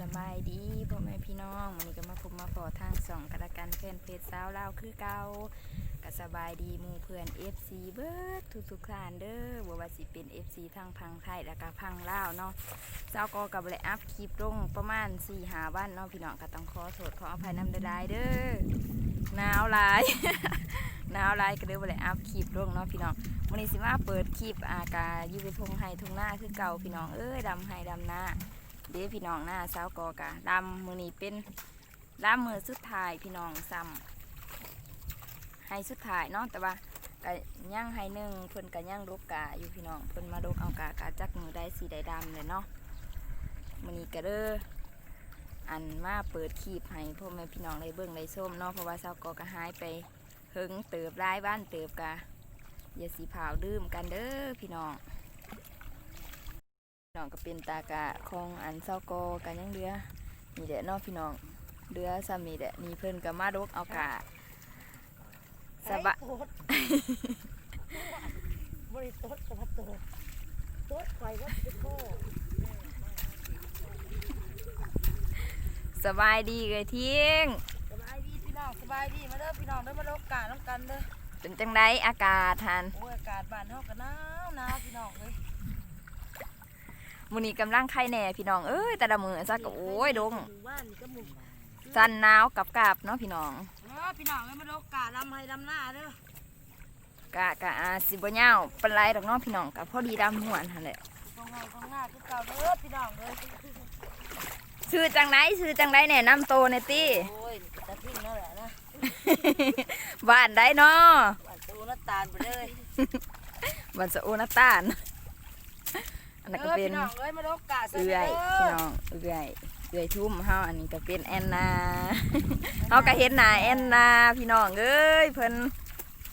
สบายดีพ่อแม่พี่น้องวันนี้ก็มาพบมาพอทางสองกระกันแฟนเพจสาวลาวคือเก่าก็สบายดีมูเพื่อน FC เบิร์ดทุกทุกๆท่านเด้อบ่ว่าสิเป็น FC ทางพังไทยแล้วก็พังลาวเนาะเจ้าก็กับเลยอัพคลิปลงประมาณ4หาวันเนาะพี่น้องก็ต้องขอโทษขออภัยน้ำได้ๆเด้อหนาวหลายหนาวหลายก็เลยบ่ได้อัพคลิปลงเนาะพี่น้องวันนี้สิมาเปิดคลิปอากาอยู่ในทงไห้ทงหน้าคือเก่าพี่น้องเอ้ยดำไห้ดำหน้า เด้พี่น้องหน้าสาวกอกะดำมือนี้เป็นดำมือสุดท้ายพี่น้องซ้ำไห้สุดท้ายเนาะแต่ว่ากะย่างไห้หนึ่งเพิ่นกะย่างดกกะอยู่พี่น้องเพิ่นมาดกเอากะกะจักมือได้สีได้ดำเลยเนาะมือนี้ก็เด้ออันมาเปิดคลิปให้พ่อแม่พี่น้องได้เบิ่งได้ส้มเนาะเพราะว่าสาวกอกะหายไปเฮิงเติบรายบ้านเติบกะอย่าสีเผาวดื่มกันเด้อพี่น้อง น้องก็เป็นตากะของอันเศร้าโกอกันยังเดือนี่แหละเนาะพี่น้องเดือซ้ำนี่แหละนี่เพิ่นก็มาดกเอากะสบะโต๊ดบริโต๊ดกับพัตโตดโต๊ดไฟวัดเป็นโคสบายดีเลยทิ้งสบายดีพี่น้องสบายดีมาเด้อพี่น้องเด้อมาโลกกาน้ำกันเด้อเป็นจังไดอากาศทันโอ้ยอากาศบ้านเฮาก็หนาวหนาวพี่น้องเอ้ย มื้อนี้กำลังไข่แหน่พี่น้องเอ้ยแต่ละมื้อซักก็โอ้ยดงหมู่บ้านนี่ก็หมู่สันหนาวกับกาบเนาะพี่น้องเออพี่น้องเอ้ยมาโลกกาลำให้ลำหน้าเด้อกะกะอาสิบ่ยาวปานไรดอกเนาะพี่น้องกะพอดีดำม่วนหั่นแหละตรงไงตรงหน้าคือเก่าเด้อพี่น้องเอ้ยชื่อจังไดชื่อจังไดแนะนำโตวหน่อยติ โอ้ยตะทิ้งนั่นแหละนะบ้านได้เนาะบ้านตูน้ำตาลไปเลย บ้านสะโอนาตาน อันนั้นเอก็อเป็นพี่น้องเอ้ยมาโลกกาซะเอื่เด้ออยพี่น้องเอื่อยเอื่อยทุ่มเฮาอันนี้ก็เป็นแอนนาเฮาก็เห็นหน้าแอนนาพี่น้องเอ้ยเพิ่น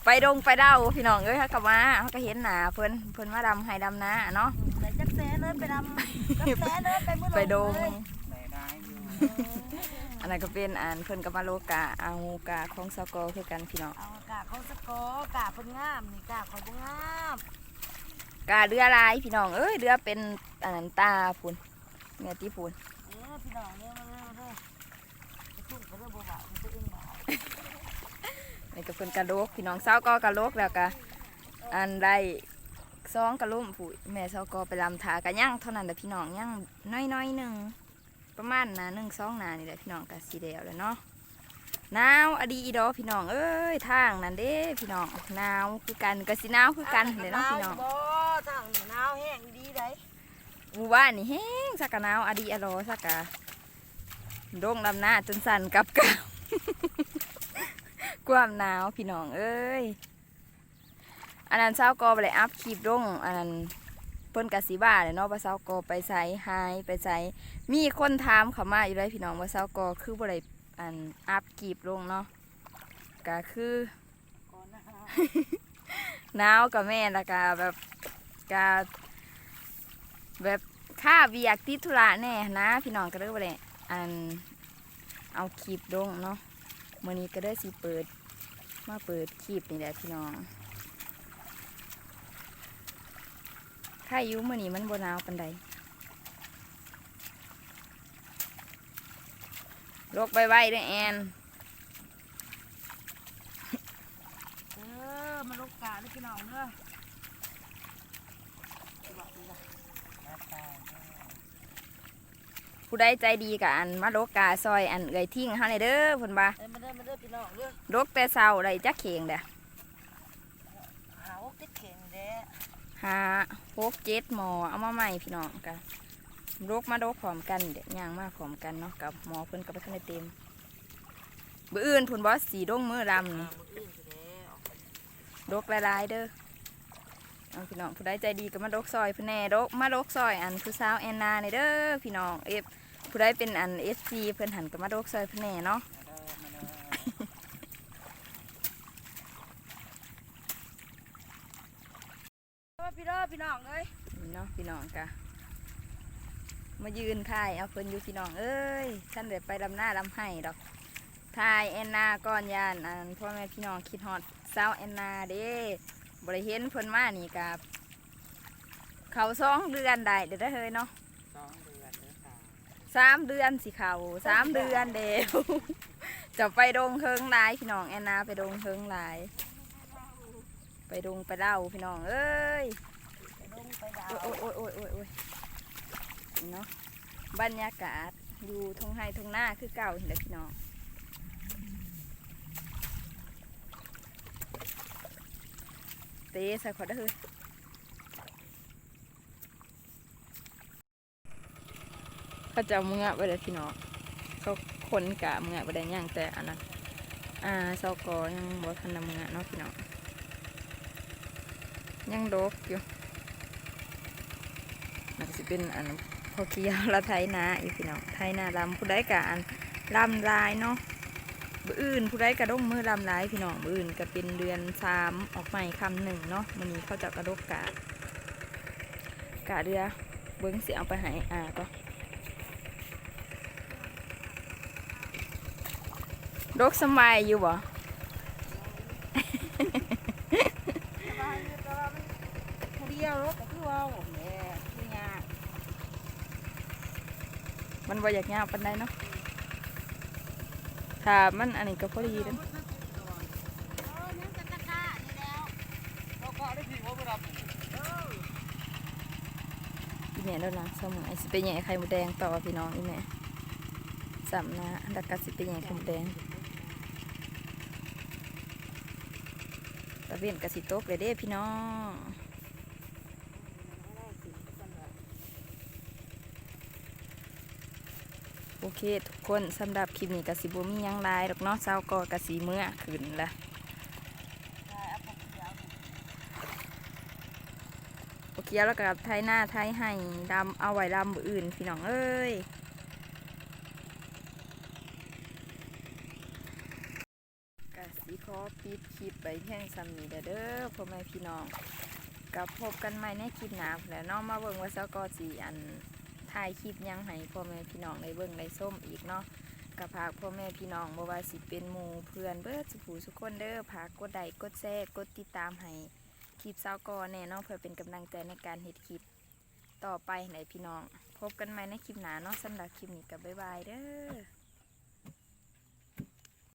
ไปดงไปเด้าพี่น้องเอ้ยเฮาก็มาเฮาก็เห็นหน้าเพิ่นเพิ่นมาดำให้ดำนาเนาะแต่จักแสนเลยไปดำจักแสนเลยไปมื้อไปดงเลยอันนั้นก็เป็นอันเพิ่นก็มาโลกะเอากะของสกอคือกันพี่น้องเอากาเขาสะกอกาเพิ่นงามนี่กาเขาบ่งาม กะเรือลายพี่น้องเอ้ยเรือเป็นอันนั้นตาพุ่นเนี่ยติพุ่นเออพี่น้องเนี่ยมาเด้อมาเด้อไปทุ่งเขาเด้อบ่บ่าวมันตัวเองบ่าวนี่ก็เพิ่นกะโลกพี่น้องเศร้าก็กระโลกแล้วก็อันได้ซองกระลุ่มผู้แม่เศร้าก็ไปลำทากะย่างเท่านั้นแหละพี่น้องย่างน้อยๆหนึ่งประมาณนาหนึ่งสองนานี่แหละพี่น้องกะสีเดียวเลยเนาะหนาวอดีอีดอพี่น้องเอ้ยทางนั่นเด้พี่น้องหนาวคือกันกะสิหนาวคือกันเลยเนาะพี่น้องนี่หนาวแห้งดีได้ ห มู่บ้านนี่แห้งสักกะหนาวอดีอรอสักกะโด่งดำหน้าจนสั่นกับกับความหนาวพี่น้องเอ้ยอันนั้นเศร้าก็ไปเลยอัพคลิปลงอันนั้นเพิ่นกะสิบ้าเลยเนาะว่าเศร้าก็ไปใส่หายไปใส่มีคนถามเขามาอยู่เลยพี่น้องว่าเศร้าก็คือบ่ได้อันอัพคลิปลงเนาะก็คือก่อนนะหนาวกับแม่และกะแบบกะ แบบค่าเวียกติดธุระแน่นะ พี่น้องก็เลยบ่ได้อันเอาคลิปลงเนาะมื้อนี้ก็ได้สิเปิด มาเปิดคลิปนี่แหละพี่น้องถ้ายุมื่อนี้มันบนาวปันใดลกใบไว้เด้วยแอนเออมาลกกาเด้พี่น้องเด้อ ผู้ใดใจดีกับอันมาลกกาซอยอันเอ่ยทิ้งเฮาในเด้อเพิ่นบ่าเอ้ยมาเด้อมาเด้อพี่น้องเด้อลกแต่เช้าได้จักเข่งเด้อหาโอกติดเข่งเด้หาหกเจ็ดหมอเอามาใหม่พี่น้องกันลกมาลกพร้อมกันเด็ดย่างมาพร้อมกันเนาะกับหมอเพิ่นก็บ่ทันเต็มบื้ออื่นเพุ่นบ่สีดงมือดำนี่ออื่นสิแล้วดกหลายเด้อ เอาพี่น้องผู้ใดใจดีก็มาดกซอยเพื่นแหน่ดกมาดกซอยอันผู้สาวแอนนาในเด้อพี่น้องเอฟผู้ใดเป็นอันเอฟซีเพิ่นหันก็มาดกซอยเพื่นแหน่เนาะเออพี่เด้อพี่น้องเอ้ยนี่เนาะพี่น้องกะมายืนถ่ายเอาเพิ่นอยู่พี่น้องเอ้ยท่านเดี๋ยวไปลำหน้าลำไห้ดอกถ่ายแอนนาก่อนยานอันพ่อแม่พี่น้องคิดฮอดสาวแอนนาเด้ บริเห็นเพิ่นมานี่กับเขาสองเดือนได้เดี๋ยวได้อเฮ้ยเนาะสองเดือนเด้อค่ะสามเดือนสิเขาสามเดือนเดียว จะไปดงเฮิงหลายพี่น้องแอนนาไปดงเฮิงหลาย ไปดงไปเล่าพี่น้องเอ้ยไปลงไปดาวโอ้ยโอ้ยโอ้ยโอ้ยโอ้ยเนาะบรรยากาศอยู่ทงไฮทงหน้าคือเก่าเห็นไหมพี่น้อง เตะใส่ขอได้เฮ้ยเขาจะเอามือไปเลยพี่น้องเขาคนกะมือไปได้ย่างแต่อันนั้นอ่าเสากอยังบ่ทันนำมือเนาะพี่น้องยังดกอยู่มันก็สิเป็นอันพอเคียวละไทยนาอีกพี่น้องไทยนาลำผู้ใดกะอันลำลายเนาะ มืออื่นผู้ใดกระดงมือลำลายพี่น้องมืออื่นก็เป็นเดือนสามออกใหม่คำหนึ่งเนาะมันนี้เขาจะกระดกกะกะเรือเบิ้งเสียเอาไปให้อ่าก็ดกสมัยอยู่บ่สบายอยู่แต่ว่ามันเดียวรถก็คือว่าผมแหม่คือยากมันบ่อยากยาวปันใดเนาะ ถ้ามันอันนี้ก็พอดีเด้อเราก็ได้ผิดว่าไม่รับอีแม่แล้วนะสมัยสิไปแย่ไข่มดแดงต่อพี่น้องอีแม่สำนะดักกะสิไปแย่ไข่มดแดงตะเวนกระสิโต๊กเลยเด้พี่น้อง โอเค ทุกคนสำหรับคลิปนี้กะสิบ่มียังลายดอกเนาะเช้าก็กะสิเมื่อขึ้นละโอเคแล้วกับไทยหน้าไทยให้ดำเอาไว้ดำออื่นพี่น้องเอ้ยกสิขอปิดคลิปไปเพียงซ้ำนี้เด้อเพ่อแม่พี่น้องกับพบกันใหม่ในคลิปหน้าแล้วน้องมาเบิ่งว่าซกอสีอัน ถ่ายคลิปยังให้พ่อแม่พี่น้องในเบิ่งในส้มอีกเนาะกับพากพ่อแม่พี่น้องบ่ว่าสิเป็นหมู่เพื่อนเบิดสุผูสุคนเด้อพากกดไลค์กดแชร์กดติดตามให้คลิปซากอแน่เนาะเพื่อเป็นกำลังใจในการเฮ็ดคลิปต่อไปให้พี่น้อง พบกันใหม่ในคลิปหน้าเนาะสำหรับคลิปนี้กับบ๊ายบายเด้อ